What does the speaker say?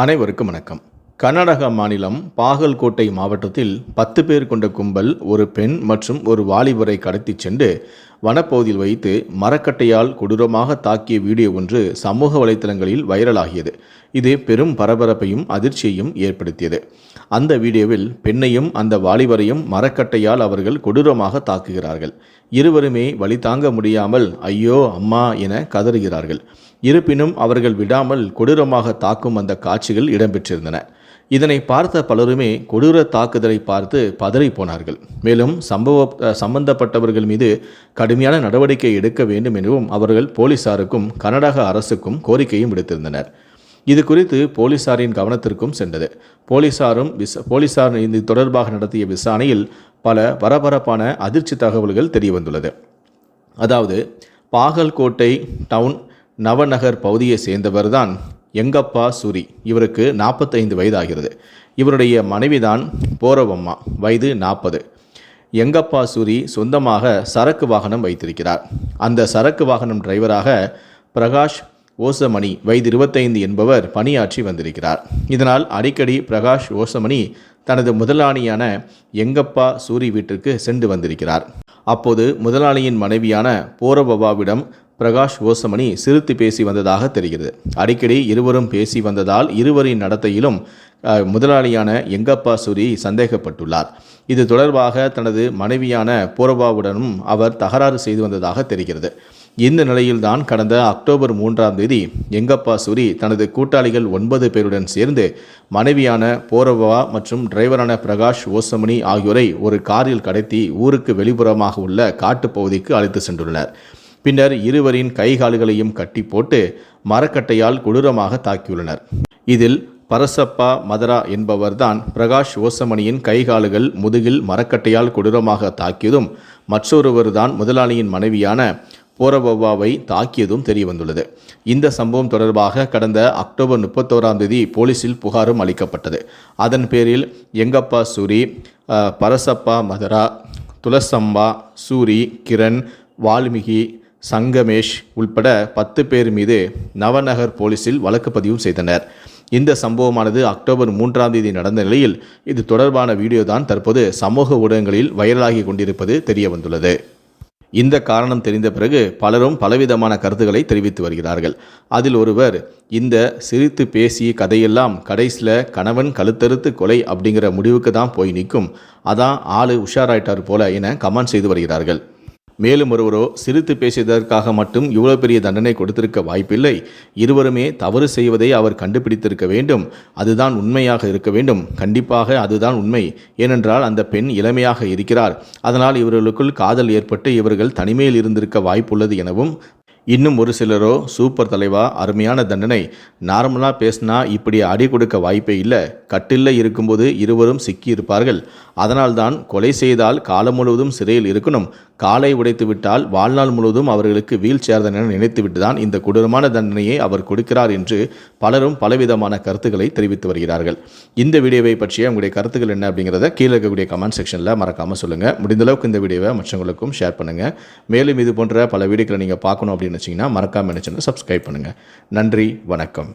அனைவருக்கும் வணக்கம். கர்நாடகா மாநிலம் பாகல்கோட்டை மாவட்டத்தில் பத்து பேர் கொண்ட கும்பல் ஒரு பெண் மற்றும் ஒரு வாலிபரை கடத்திச் சென்று வனப்பகுதியில் வைத்து மரக்கட்டையால் கொடூரமாக தாக்கிய வீடியோ ஒன்று சமூக வலைத்தளங்களில் வைரலாகியது. இது பெரும் பரபரப்பையும் அதிர்ச்சியையும் ஏற்படுத்தியது. அந்த வீடியோவில் பெண்ணையும் அந்த வாலிபரையும் மரக்கட்டையால் அவர்கள் கொடூரமாக தாக்குகிறார்கள். இருவருமே வழி தாங்க முடியாமல் ஐயோ அம்மா என கதறுகிறார்கள். இருப்பினும் அவர்கள் விடாமல் கொடூரமாக தாக்கும் அந்த காட்சிகள் இடம்பெற்றிருந்தன. இதனை பார்த்த பலருமே கொடூர தாக்குதலை பார்த்து பதறி போனார்கள் மேலும் சம்பவ சம்பந்தப்பட்டவர்கள் மீது கடுமையான நடவடிக்கை எடுக்க வேண்டும் எனவும் அவர்கள் போலீசாருக்கும் கர்நாடக அரசுக்கும் கோரிக்கையும் விடுத்திருந்தனர். இது குறித்து போலீசாரின் கவனத்திற்கும் சென்றது. போலீசாரும் விச போலீசார் இது தொடர்பாக நடத்திய விசாரணையில் பல பரபரப்பான அதிர்ச்சி தகவல்கள் தெரியவந்துள்ளது. அதாவது பாகல்கோட்டை டவுன் நவநகர் பகுதியை சேர்ந்தவர்தான் எங்கப்பா சூரி. இவருக்கு நாற்பத்தைந்து வயதாகிறது. இவருடைய மனைவிதான் போரவம்மா. வயது நாற்பது எங்கப்பா சூரி சொந்தமாக சரக்கு வாகனம் வைத்திருக்கிறார். அந்த சரக்கு வாகனம் டிரைவராக பிரகாஷ் ஓசமணி வயது இருபத்தைந்து என்பவர் பணியாற்றி வந்திருக்கிறார். இதனால் அடிக்கடி பிரகாஷ் ஓசமணி தனது முதலாளியான எங்கப்பா சூரி வீட்டிற்கு சென்று வந்திருக்கிறார். அப்போது முதலாளியின் மனைவியான போரபவாவிடம் பிரகாஷ் ஓசமணி சிரித்து பேசி வந்ததாக தெரிகிறது. அடிக்கடி இருவரும் பேசி வந்ததால் இருவரின் நடத்தையிலும் முதலாளியான எங்கப்பா சூரி சந்தேகப்பட்டுள்ளார். இது தொடர்பாக தனது மனைவியான போரபாவுடனும் அவர் தகராறு செய்து வந்ததாக தெரிகிறது. இந்த நிலையில்தான் கடந்த அக்டோபர் மூன்றாம் தேதி எங்கப்பா சூரி தனது கூட்டாளிகள் ஒன்பது பேருடன் சேர்ந்து மனைவியான போரவா மற்றும் டிரைவரான பிரகாஷ் ஓசமணி ஆகியோரை ஒரு காரில் கடத்தி ஊருக்கு வெளிப்புறமாக உள்ள காட்டுப்பகுதிக்கு அழைத்து சென்றுள்ளனர். பின்னர் இருவரின் கை கால்களையும் கட்டி போட்டு மரக்கட்டையால் கொடூரமாக தாக்கியுள்ளனர். இதில் பரசப்பா மதரா என்பவர்தான் பிரகாஷ் ஓசமணியின் கைகால்கள் முதுகில் மரக்கட்டையால் கொடூரமாக தாக்கியதும் மற்றொருவர்தான் முதலாளியின் மனைவியான போரபவாவை தாக்கியதும் தெரியவந்துள்ளது. இந்த சம்பவம் தொடர்பாக கடந்த அக்டோபர் முப்பத்தோராம் தேதி போலீசில் புகாரும் அளிக்கப்பட்டது. அதன் பேரில் எங்கப்பா சூரி பரசப்பா மதரா துளசம்பா சூரி கிரண் வால்மீகி சங்கமேஷ் உள்பட பத்து பேர் மீது நவநகர் போலீசில் வழக்கு பதிவு செய்தனர். இந்த சம்பவமானது அக்டோபர் மூன்றாம் தேதி நடந்த நிலையில் இது தொடர்பான வீடியோ தான் தற்போது சமூக ஊடகங்களில் வைரலாகி கொண்டிருப்பது தெரிய வந்துள்ளது இந்த காரணம் தெரிந்த பிறகு பலரும் பலவிதமான கருத்துக்களை தெரிவித்து வருகிறார்கள். அதில் ஒருவர் இந்த சிரித்து பேசிய கதையெல்லாம் கடைசியில் கணவன் கழுத்தறுத்து கொலை அப்படிங்கிற முடிவுக்கு தான் போய் நிற்கும். அதான் ஆளு உஷாராயிட்டார் போல என கமெண்ட் செய்து வருகிறார்கள். மேலும் ஒருவரோ சிரித்து பேசியதற்காக மட்டும் இவ்வளவு பெரிய தண்டனை கொடுத்திருக்க வாய்ப்பில்லை. இருவருமே தவறு செய்வதை அவர் கண்டுபிடித்திருக்க வேண்டும். அதுதான் உண்மையாக இருக்க வேண்டும். கண்டிப்பாக அதுதான் உண்மை. ஏனென்றால் அந்த பெண் இளமையாக இருக்கிறார். அதனால் இவர்களுக்குள் காதல் ஏற்பட்டு இவர்கள் தனிமையில் இருந்திருக்க வாய்ப்புள்ளது எனவும் இன்னும் ஒரு சிலரோ சூப்பர் தலைவா அருமையான தண்டனை. நார்மலாக பேசினா இப்படி அடி கொடுக்க வாய்ப்பே இல்லை. கட்டில்ல இருக்கும்போது இருவரும் சிக்கி இருப்பார்கள் அதனால்தான் கொலை செய்தால் காலம் முழுவதும் சிறையில் இருக்கணும். காலை உடைத்து விட்டால் வாழ்நாள் முழுவதும் அவர்களுக்கு வீல் சேர்தன் என நினைத்துவிட்டு தான் இந்த கொடூரமான தண்டனையை அவர் கொடுக்கிறார் என்று பலரும் பலவிதமான கருத்துக்களை தெரிவித்து வருகிறார்கள். இந்த வீடியோவை பற்றிய உங்களுடைய கருத்துக்கள் என்ன அப்படிங்கிறத கீழே இருக்கக்கூடிய கமெண்ட் செக்ஷனில் மறக்காமல் சொல்லுங்கள் முடிந்த அளவுக்கு இந்த வீடியோவை மற்றவங்களுக்கும் ஷேர் பண்ணுங்கள் மேலும் இது போன்ற பல வீடியோக்களை நீங்கள் பார்க்கணும் அப்படின்னு வச்சிங்கன்னா மறக்காமல் நினச்சுன்னா சப்ஸ்கிரைப் பண்ணுங்கள் நன்றி வணக்கம்.